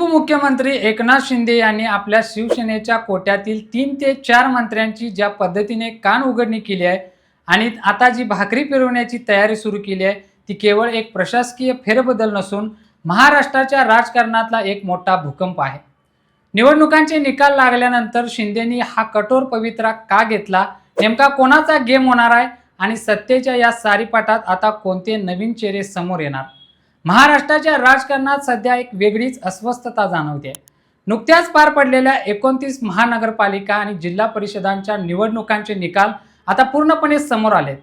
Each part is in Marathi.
उपमुख्यमंत्री एकनाथ शिंदे यांनी आपल्या शिवसेनेच्या कोट्यातील तीन ते चार मंत्र्यांची ज्या पद्धतीने कान उघडणी केली आहे आणि आता जी भाकरी फिरवण्याची तयारी सुरू केली आहे ती केवळ एक प्रशासकीय फेरबदल नसून महाराष्ट्राच्या राजकारणातला एक मोठा भूकंप आहे. निवडणुकांचे निकाल लागल्यानंतर शिंदेनी हा कठोर पवित्रा का घेतला? नेमका कोणाचा गेम होणार आहे? आणि सत्तेच्या या सारीपाटात आता कोणते नवीन चेहरे समोर येणार? महाराष्ट्राच्या राजकारणात सध्या एक वेगळीच अस्वस्थता जाणवते नुकत्याच पार पडलेल्या एकोणतीस महानगरपालिका आणि जिल्हा परिषदांच्या निवडणुकांचे निकाल आता पूर्णपणे समोर आलेत.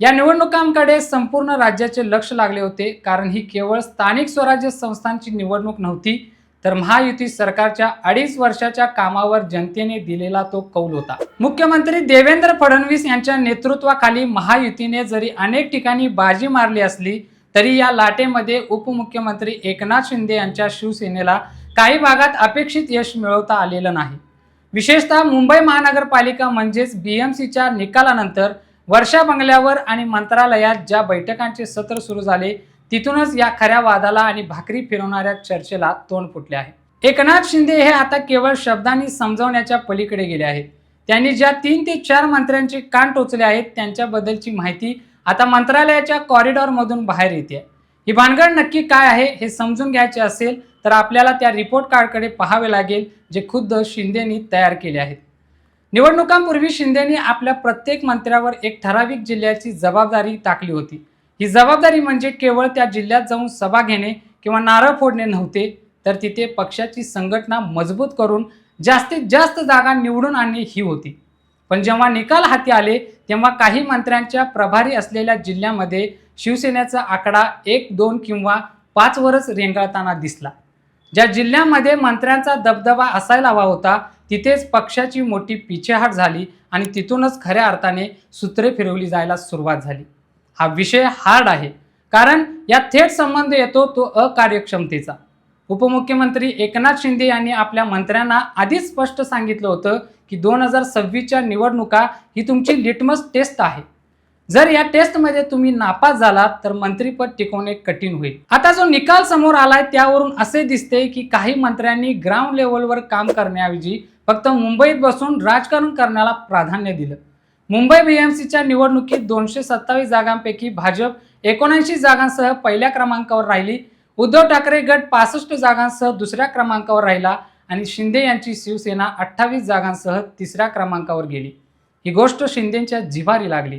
या निवडणुकांकडे संपूर्ण राज्याचे लक्ष लागले होते कारण ही केवळ स्थानिक स्वराज्य संस्थांची निवडणूक नव्हती तर महायुती सरकारच्या अडीच वर्षाच्या कामावर जनतेने दिलेला तो कौल होता. मुख्यमंत्री देवेंद्र फडणवीस यांच्या नेतृत्वाखाली महायुतीने जरी अनेक ठिकाणी बाजी मारली असली तरी या लाटेमध्ये उपमुख्यमंत्री एकनाथ शिंदे यांच्या शिवसेनेला काही भागात अपेक्षित यश मिळवता आलेलं नाही. विशेषतः मुंबई महानगरपालिका म्हणजेच बी एम सीच्या निकालानंतर वर्षा बंगल्यावर आणि मंत्रालयात ज्या बैठकांचे सत्र सुरू झाले तिथूनच या खऱ्या वादाला आणि भाकरी फिरवणाऱ्या चर्चेला तोंड फुटले आहे. एकनाथ शिंदे हे आता केवळ शब्दांनी समजवण्याच्या पलीकडे गेले आहेत. त्यांनी ज्या तीन ते चार मंत्र्यांचे कान टोचले आहेत त्यांच्याबद्दलची माहिती आता मंत्रालयाच्या कॉरिडॉरमधून बाहेर येते. ही भानगड नक्की काय आहे हे समजून घ्यायचे असेल तर आपल्याला त्या रिपोर्ट कार्डकडे पाहावे लागेल जे खुद्द शिंदेनी तयार केले आहेत. निवडणुकांपूर्वी शिंदेनी आपल्या प्रत्येक मंत्र्यावर एक ठराविक जिल्ह्याची जबाबदारी टाकली होती. ही जबाबदारी म्हणजे केवळ त्या जिल्ह्यात जाऊन सभा घेणे किंवा नारळ फोडणे नव्हते तर तिथे पक्षाची संघटना मजबूत करून जास्तीत जास्त जागा निवडून आणणे ही होती. पण जेव्हा निकाल हाती आले तेव्हा काही मंत्र्यांच्या प्रभारी असलेल्या जिल्ह्यामध्ये शिवसेनेचा आकडा एक दोन किंवा पाचवरच रेंगाळताना दिसला. ज्या जिल्ह्यामध्ये मंत्र्यांचा दबदबा असायला हवा होता तिथेच पक्षाची मोठी पिछेहाट झाली आणि तिथूनच खऱ्या अर्थाने सूत्रे फिरवली जायला सुरुवात झाली. हा विषय हार्ड आहे कारण यात थेट संबंध येतो तो अकार्यक्षमतेचा. उपमुख्यमंत्री एकनाथ शिंदे यांनी आपल्या मंत्र्यांना आधीच स्पष्ट सांगितलं होतं की दोन हजार सव्वीसच्या निवडणुका ही तुमची लिटमस टेस्ट आहे. जर या टेस्टमध्ये तुम्ही नापास झालात तर मंत्रीपद टिकवणे कठीण होईल. आता जो निकाल समोर आलाय त्यावरून असे दिसते की काही मंत्र्यांनी ग्राउंड लेवलवर काम करण्याऐवजी फक्त मुंबईत बसून राजकारण करण्याला प्राधान्य दिलं. मुंबई बीएमसीच्या निवडणुकीत दोनशे सत्तावीस जागांपैकी भाजप एकोणऐंशी जागांसह पहिल्या क्रमांकावर राहिली. उद्धव ठाकरे गट पासष्ट जागांसह दुसऱ्या क्रमांकावर राहिला. आणि शिंदे यांची शिवसेना अठ्ठावीस जागांसह तिसऱ्या क्रमांकावर गेली. ही गोष्ट शिंदेच्या जिव्हारी लागली.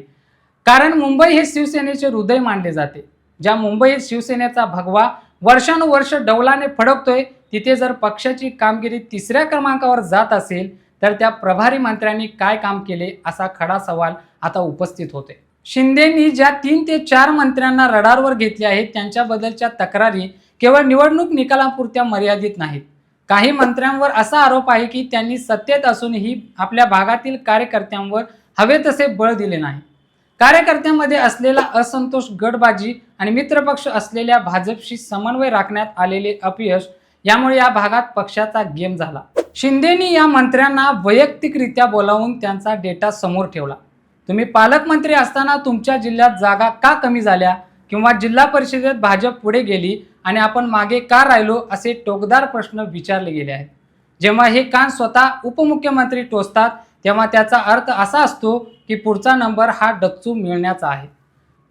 कारण मुंबई हे शिवसेनेचे हृदय मानले जाते. ज्या मुंबईत शिवसेनेचा भगवा वर्षानुवर्ष डौलाने फडकतोय तिथे जर पक्षाची कामगिरी तिसऱ्या क्रमांकावर जात असेल तर त्या प्रभारी मंत्र्यांनी काय काम केले असा खडा सवाल आता उपस्थित होते शिंदेनी ज्या तीन ते चार मंत्र्यांना रडारवर घेतले आहेत त्यांच्याबद्दलच्या तक्रारी केवळ निवडणूक निकालापुरत्या मर्यादित नाहीत. काही मंत्र्यांवर असा आरोप आहे की त्यांनी सत्तेत असूनही आपल्या भागातील कार्यकर्त्यांवर हवे तसे बळ दिले नाही. कार्यकर्त्यांमध्ये असलेला असंतोष गटबाजी आणि मित्रपक्ष असलेल्या भाजपशी समन्वय राखण्यात आलेले अपयश यामुळे या भागात पक्षाचा गेम झाला. शिंदेनी या मंत्र्यांना वैयक्तिकरित्या बोलावून त्यांचा डेटा समोर ठेवला. तुम्ही पालकमंत्री असताना तुमच्या जिल्ह्यात जागा का कमी झाल्या किंवा जिल्हा परिषदेत भाजप पुढे गेली आणि आपण मागे का राहिलो असे टोकदार प्रश्न विचारले गेले आहेत. जेव्हा हे कान स्वतः उपमुख्यमंत्री टोचतात तेव्हा त्याचा अर्थ असा असतो की पुढचा नंबर हा डच्चू मिळण्याचा आहे.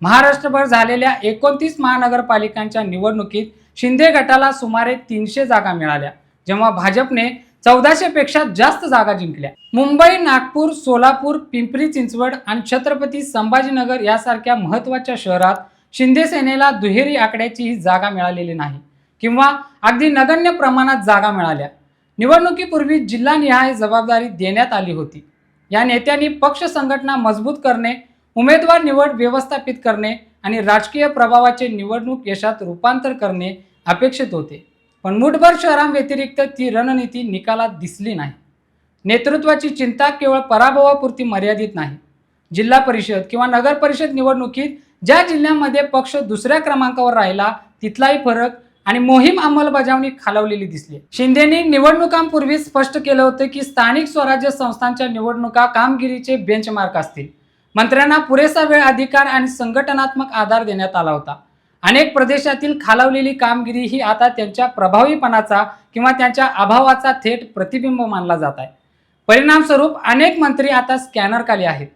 महाराष्ट्रभर झालेल्या एकोणतीस महानगरपालिकांच्या निवडणुकीत शिंदे गटाला सुमारे तीनशे जागा मिळाल्या जेव्हा भाजपने चौदाशे पेक्षा जास्त जागा जिंकल्या. मुंबई नागपूर सोलापूर पिंपरी चिंचवड आणि छत्रपती संभाजीनगर यासारख्या महत्त्वाच्या शहरात शिंदे सेनेला दुहेरी आकड्याचीही जागा मिळालेली नाही किंवा अगदी नगण्य प्रमाणात जागा मिळाल्या. निवडणुकीपूर्वी जिल्हानिहाय जबाबदारी देण्यात आली होती. या नेत्यांनी पक्ष संघटना मजबूत करणे उमेदवार निवड व्यवस्थापित करणे आणि राजकीय प्रभावाचे निवडणूक यशात रूपांतर करणे अपेक्षित होते. पण मुठभर शहरांव्यतिरिक्त ती रणनीती निकालात दिसली नाही. नेतृत्वाची चिंता केवळ पराभवापुरती मर्यादित नाही. जिल्हा परिषद किंवा नगर परिषद निवडणुकीत ज्या जिल्ह्यांमध्ये पक्ष दुसऱ्या क्रमांकावर राहिला तिथलाही फरक आणि मोहीम अंमलबजावणी खालवलेली दिसली. शिंदेनी निवडणुकांपूर्वी स्पष्ट केलं होतं की स्थानिक स्वराज्य संस्थांच्या निवडणुका कामगिरीचे बेंचमार्क असतील. मंत्र्यांना पुरेसा वेळ अधिकार आणि संघटनात्मक आधार देण्यात आला होता. अनेक प्रदेशातील खालावलेली कामगिरी ही आता त्यांच्या प्रभावीपणाचा किंवा त्यांच्या अभावाचा थेट प्रतिबिंब मानला जात आहे. परिणामस्वरूप अनेक मंत्री आता स्कॅनर खाली आहेत.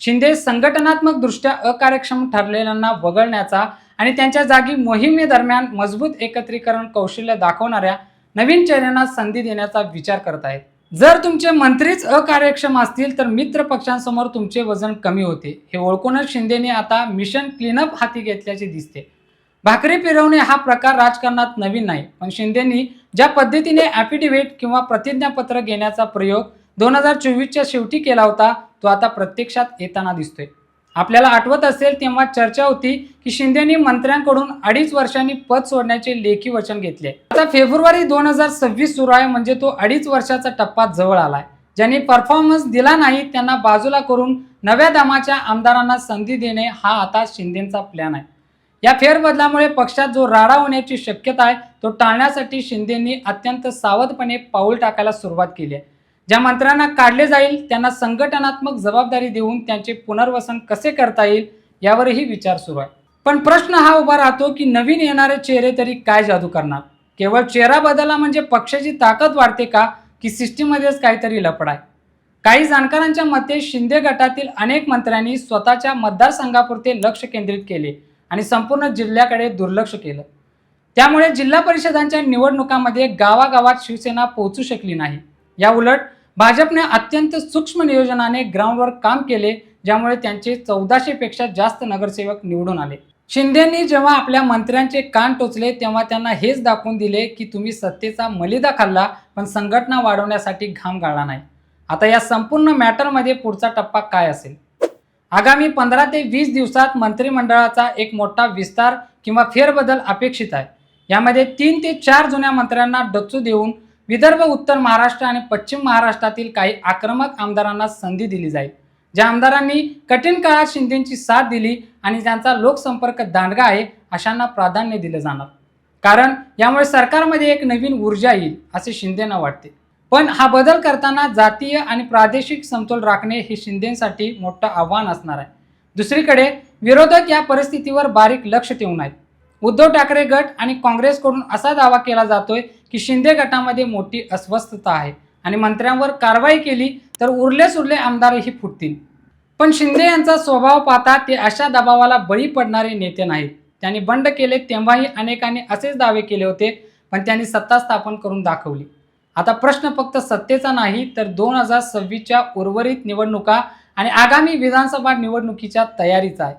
शिंदे संघटनात्मक दृष्ट्या अकार्यक्षम ठरलेल्यांना वगळण्याचा आणि त्यांच्या जागी मोहिमेदरम्यान मजबूत एकत्रीकरण कौशल्य दाखवणाऱ्या नवीन चेहऱ्यांना संधी देण्याचा विचार करत आहेत. जर तुमचे मंत्रीच अकार्यक्षम असतील तर मित्र पक्षांसमोर तुमचे वजन कमी होते. हे ओळखूनच शिंदेने आता मिशन क्लीनअप हाती घेतल्याचे दिसते. भाकरी फिरवणे हा प्रकार राजकारणात नवीन नाही पण शिंदेनी ज्या पद्धतीने ॲफिडेव्हिट किंवा प्रतिज्ञापत्र घेण्याचा प्रयोग दोन हजार चोवीसच्या शेवटी केला होता तो आता प्रत्यक्षात येताना दिसतोय. आपल्याला आठवत असेल तेव्हा चर्चा होती की शिंदेनी मंत्र्यांकडून अडीच वर्षांनी पद सोडण्याचे लेखी वचन घेतले. आता फेब्रुवारी दोन हजार सव्वीस सुरू आहे म्हणजे तो अडीच वर्षाचा टप्पा जवळ आलाय. ज्यांनी परफॉर्मन्स दिला नाही त्यांना बाजूला करून नव्या दमाच्या आमदारांना संधी देणे हा आता शिंदेचा प्लॅन आहे. या फेरबदलामुळे पक्षात जो राडा होण्याची शक्यता आहे तो टाळण्यासाठी शिंदेंनी अत्यंत सावधपणे पाऊल टाकायला सुरुवात केली आहे. ज्या मंत्र्यांना काढले जाईल त्यांना संघटनात्मक जबाबदारी देऊन त्यांचे पुनर्वसन कसे करता येईल यावरही विचार सुरू आहे. पण प्रश्न हा उभा राहतो की नवीन येणारे चेहरे तरी काय जादू करणार? केवळ चेहरा बदला म्हणजे पक्षाची ताकद वाढते का की सिस्टीममध्येच काहीतरी लपड आहे? काही जाणकारांच्या मते शिंदे गटातील अनेक मंत्र्यांनी स्वतःच्या मतदारसंघापुरते लक्ष केंद्रित केले आणि संपूर्ण जिल्ह्याकडे दुर्लक्ष केलं. त्यामुळे जिल्हा परिषदांच्या निवडणुकांमध्ये गावागावात शिवसेना पोहोचू शकली नाही. या उलट भाजपने अत्यंत सूक्ष्म नियोजनाने ग्राउंडवर काम केले ज्यामुळे त्यांचे चौदाशे पेक्षा जास्त नगरसेवक निवडून आले. शिंदेंनी जेव्हा आपल्या मंत्र्यांचे कान टोचले तेव्हा त्यांना हेच दाखवून दिले की तुम्ही सत्तेचा मलिदा खाल्ला पण संघटना वाढवण्यासाठी घाम गाळला नाही. आता या संपूर्ण मॅटरमध्ये पुढचा टप्पा काय असेल? आगामी पंधरा ते वीस दिवसात मंत्रिमंडळाचा एक मोठा विस्तार किंवा फेरबदल अपेक्षित आहे. यामध्ये तीन ते चार जुन्या मंत्र्यांना डच्चू देऊन विदर्भ उत्तर महाराष्ट्र आणि पश्चिम महाराष्ट्रातील काही आक्रमक आमदारांना संधी दिली जाईल. ज्या आमदारांनी कठीण काळात शिंदेची साथ दिली आणि ज्यांचा लोकसंपर्क दांडगा आहे अशांना प्राधान्य दिलं जाणार. कारण यामुळे सरकारमध्ये एक नवीन ऊर्जा येईल असे शिंदेना वाटते. पण हा बदल करताना जातीय आणि प्रादेशिक समतोल राखणे हे शिंदेसाठी मोठं आव्हान असणार आहे. दुसरीकडे विरोधक या परिस्थितीवर बारीक लक्ष ठेवून आहेत. उद्धव ठाकरे गट आणि काँग्रेसकडून असा दावा केला जातोय की शिंदे गटामध्ये मोठी अस्वस्थता आहे. आणि मंत्र्यांवर कारवाई केली तर उरले सुरले आमदारही फुटतील. पण शिंदे यांचा स्वभाव पाहता ते अशा दबावाला बळी पडणारे नेते नाहीत. त्यांनी बंड केले तेव्हाही अनेकांनी असेच दावे केले होते पण त्यांनी सत्ता स्थापन करून दाखवली. आता प्रश्न फक्त सत्तेचा नाही तर दोन हजार सव्वीसच्या उर्वरित निवडणुका आणि आगामी विधानसभा निवडणुकीच्या तयारीचा आहे.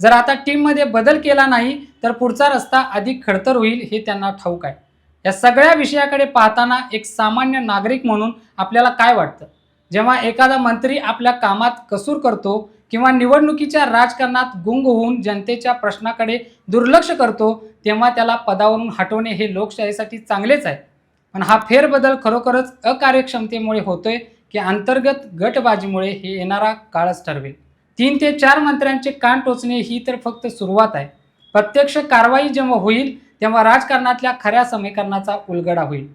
जर आता टीममध्ये बदल केला नाही तर पुढचा रस्ता अधिक खडतर होईल हे त्यांना ठाऊक आहे. या सगळ्या विषयाकडे पाहताना एक सामान्य नागरिक म्हणून आपल्याला काय वाटतं? जेव्हा एखादा मंत्री आपल्या कामात कसूर करतो किंवा निवडणुकीच्या राजकारणात गुंग होऊन जनतेच्या प्रश्नाकडे दुर्लक्ष करतो तेव्हा त्याला पदावरून हटवणे हे लोकशाहीसाठी चांगलेच आहे. पण हा फेरबदल खरोखरच अकार्यक्षमतेमुळे होतोय की अंतर्गत गटबाजीमुळे हे येणारा काळच ठरवेल. तीन ते चार मंत्र्यांचे कान टोचणे ही तर फक्त सुरुवात आहे. प्रत्यक्ष कारवाई जेव्हा होईल तेव्हा राजकारणातल्या खऱ्या समीकरणाचा उलगडा होईल.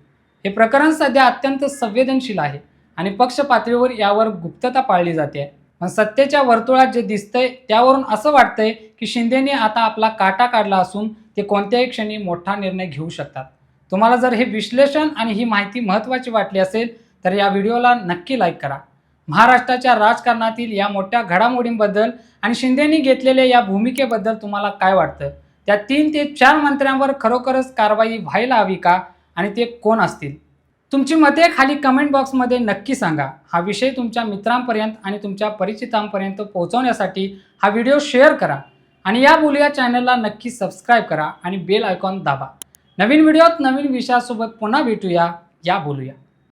हे प्रकरण सध्या अत्यंत संवेदनशील आहे आणि पक्ष पातळीवर यावर गुप्तता पाळली जाते. पण सत्तेच्या वर्तुळात जे दिसतंय त्यावरून असं वाटतंय की शिंदेने आता आपला काटा काढला असून ते कोणत्याही क्षणी मोठा निर्णय घेऊ शकतात. तुम्हाला जर हे विश्लेषण आणि ही माहिती महत्त्वाची वाटली असेल तर या व्हिडिओला नक्की लाईक करा. महाराष्ट्राच्या राजकारणातील या मोठ्या घडामोडींबद्दल आणि शिंदेनी घेतलेल्या या भूमिकेबद्दल तुम्हाला काय वाटतं? त्या तीन ते चार मंत्र्यांवर खरोखरच कारवाई व्हायला हवी का? आणि ते कोण असतील? तुमची मते खाली कमेंट बॉक्समध्ये नक्की सांगा. हा विषय तुमच्या मित्रांपर्यंत आणि तुमच्या परिचितांपर्यंत पोहोचवण्यासाठी हा व्हिडिओ शेअर करा. आणि या बोलूया चॅनलला नक्की सबस्क्राईब करा आणि बेल आयकॉन दाबा. नवीन व्हिडिओत नवीन विषयासोबत पुन्हा भेटूया. या बोलूया.